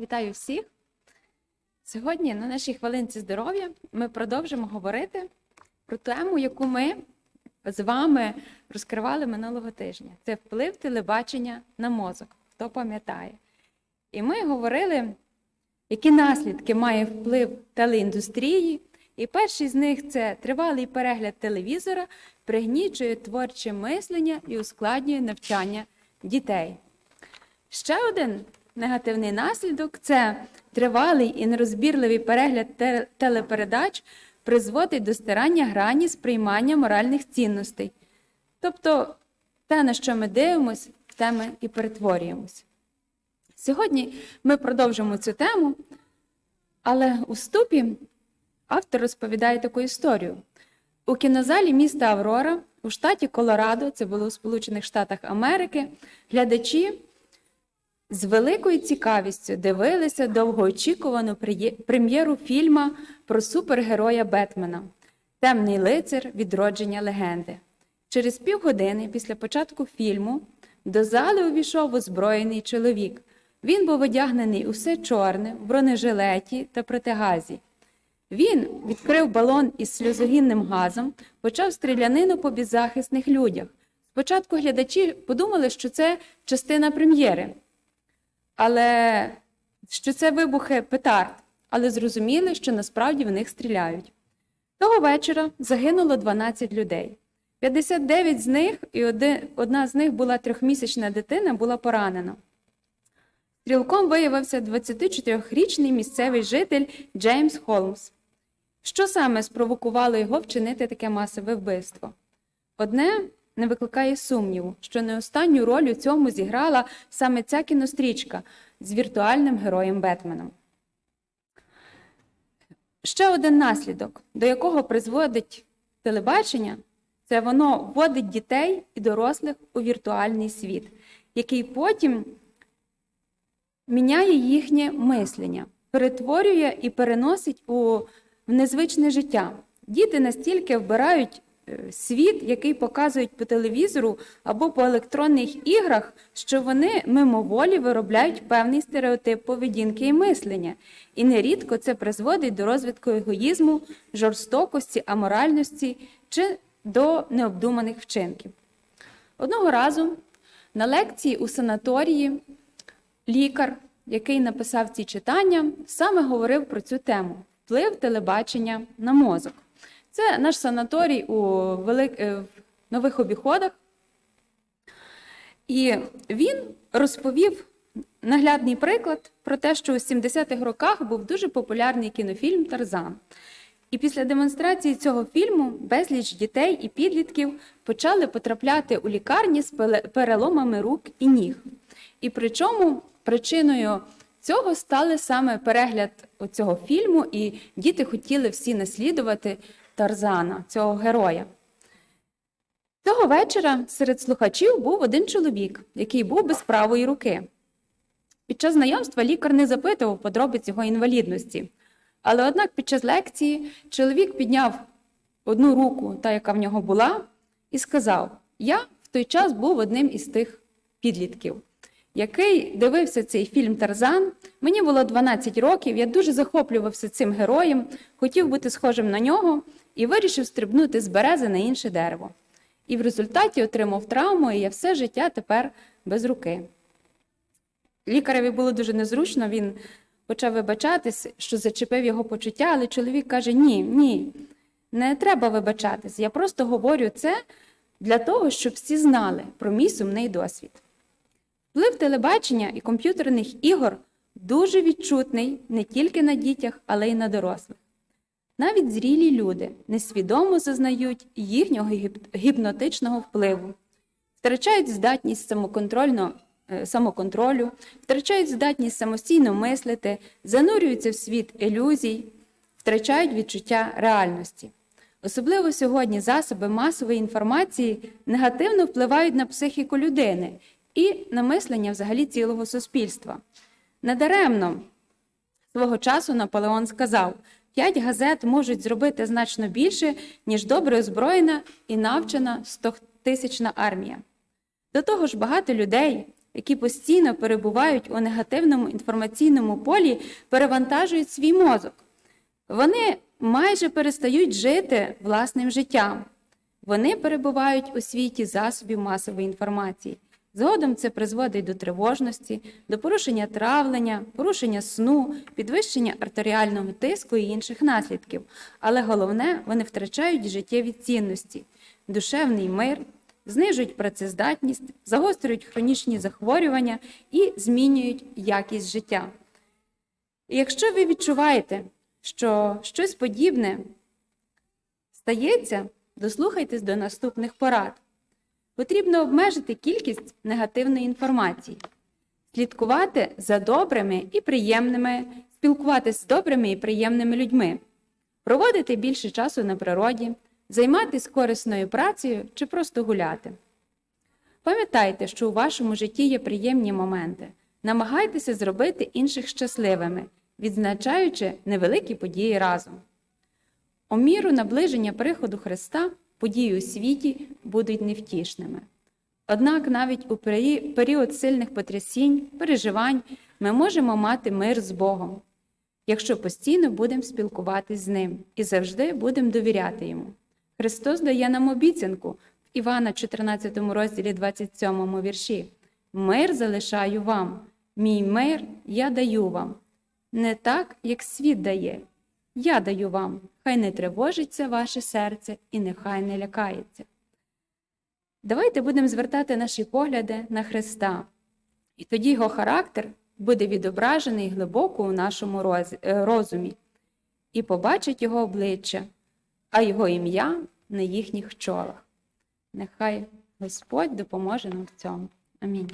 Вітаю всіх! Сьогодні на нашій хвилинці здоров'я ми продовжимо говорити про тему, яку ми з вами розкривали минулого тижня. Це вплив телебачення на мозок, хто пам'ятає. І ми говорили, які наслідки має вплив телеіндустрії. І перший з них це тривалий перегляд телевізора, пригнічує творче мислення і ускладнює навчання дітей. Ще один негативний наслідок це тривалий і нерозбірливий перегляд телепередач призводить до стирання грані сприймання моральних цінностей. Тобто те, на що ми дивимося, те ми і перетворюємось. Сьогодні ми продовжимо цю тему, але у вступі автор розповідає таку історію. У кінозалі міста Аврора у штаті Колорадо, це було у Сполучених Штатах Америки, глядачі з великою цікавістю дивилися довгоочікувану прем'єру фільма про супергероя Бетмена Темний лицар відродження легенди. Через півгодини після початку фільму до зали увійшов озброєний чоловік. Він був одягнений у все чорне, в бронежилеті та протигазі. Він відкрив балон із сльозогінним газом, почав стрілянину по беззахисних людях. Спочатку глядачі подумали, що це частина прем'єри, але що це вибухи петард, але зрозуміли, що насправді в них стріляють. Того вечора загинуло 12 людей. 59 з них, і одна з них була трьохмісячна дитина, була поранена. Стрілком виявився 24-річний місцевий житель Джеймс Холмс. Що саме спровокувало його вчинити таке масове вбивство? Одне не викликає сумніву, що не останню роль у цьому зіграла саме ця кінострічка з віртуальним героєм Бетменом. Ще один наслідок, до якого призводить телебачення, це воно вводить дітей і дорослих у віртуальний світ, який потім міняє їхнє мислення, перетворює і переносить у незвичне життя. Діти настільки вбирають світ, який показують по телевізору або по електронних іграх, що вони мимоволі виробляють певний стереотип поведінки і мислення. І нерідко це призводить до розвитку егоїзму, жорстокості, аморальності чи до необдуманих вчинків. Одного разу на лекції у санаторії лікар, який написав ці читання, саме говорив про цю тему вплив телебачення на мозок. Це наш санаторій у велик... е, нових обіходах. І він розповів наглядний приклад про те, що у 70-х роках був дуже популярний кінофільм Тарзан. І після демонстрації цього фільму безліч дітей і підлітків почали потрапляти у лікарні з переломами рук і ніг. І причому причиною цього стали саме перегляд цього фільму, і діти хотіли всі наслідувати Тарзана, цього героя. Того вечора серед слухачів був один чоловік, який був без правої руки. Під час знайомства лікар не запитував подробиць його інвалідності. Але однак під час лекції чоловік підняв одну руку, та яка в нього була, і сказав: Я в той час був одним із тих підлітків, який дивився цей фільм Тарзан. Мені було 12 років, я дуже захоплювався цим героєм, хотів бути схожим на нього і вирішив стрибнути з берези на інше дерево. І в результаті отримав травму, і я все життя тепер без руки. Лікареві було дуже незручно, він почав вибачатись, що зачепив його почуття, але чоловік каже: Ні, ні, не треба вибачатись. Я просто говорю це для того, щоб всі знали про мій сумний досвід. Вплив телебачення і комп'ютерних ігор дуже відчутний не тільки на дітях, але й на дорослих. Навіть зрілі люди несвідомо зазнають їхнього гіпнотичного впливу, втрачають здатність самоконтрольно, е, самоконтролю, втрачають здатність самостійно мислити, занурюються в світ ілюзій, втрачають відчуття реальності. Особливо сьогодні засоби масової інформації негативно впливають на психіку людини і на мислення взагалі цілого суспільства. Недаремно Свого часу Наполеон сказав: п'ять газет можуть зробити значно більше, ніж добре озброєна і навчена стотисячна армія. До того ж, багато людей які постійно перебувають у негативному інформаційному полі, перевантажують свій мозок. Вони майже перестають жити власним життям. Вони перебувають у світі засобів масової інформації. Згодом це призводить до тривожності, до порушення травлення, порушення сну, підвищення артеріального тиску і інших наслідків. Але головне, вони втрачають життєві цінності, душевний мир, знижують працездатність, загострюють хронічні захворювання і змінюють якість життя. І якщо ви відчуваєте, що щось подібне стається, дослухайтесь до наступних порад. Потрібно обмежити кількість негативної інформації, слідкувати за добрими і приємними, спілкуватися з добрими і приємними людьми, проводити більше часу на природі, займатися корисною працею чи просто гуляти. Пам'ятайте, що у вашому житті є приємні моменти. Намагайтеся зробити інших щасливими, відзначаючи невеликі події разом. У міру наближення приходу Христа події у світі будуть невтішними. Однак навіть у період сильних потрясінь, переживань ми можемо мати мир з Богом, якщо постійно будемо спілкуватись з Ним і завжди будемо довіряти Йому. Христос дає нам обіцянку в Івана 14 розділі 27 вірші. Мир залишаю вам, мій мир я даю вам. Не так, як світ дає. Я даю вам, хай не тривожиться ваше серце і нехай не лякається. Давайте будемо звертати наші погляди на Христа, і тоді його характер буде відображений глибоко у нашому роз- е, розумі, і побачить його обличчя, а його ім'я на їхніх чолах. Нехай Господь допоможе нам в цьому. Амінь.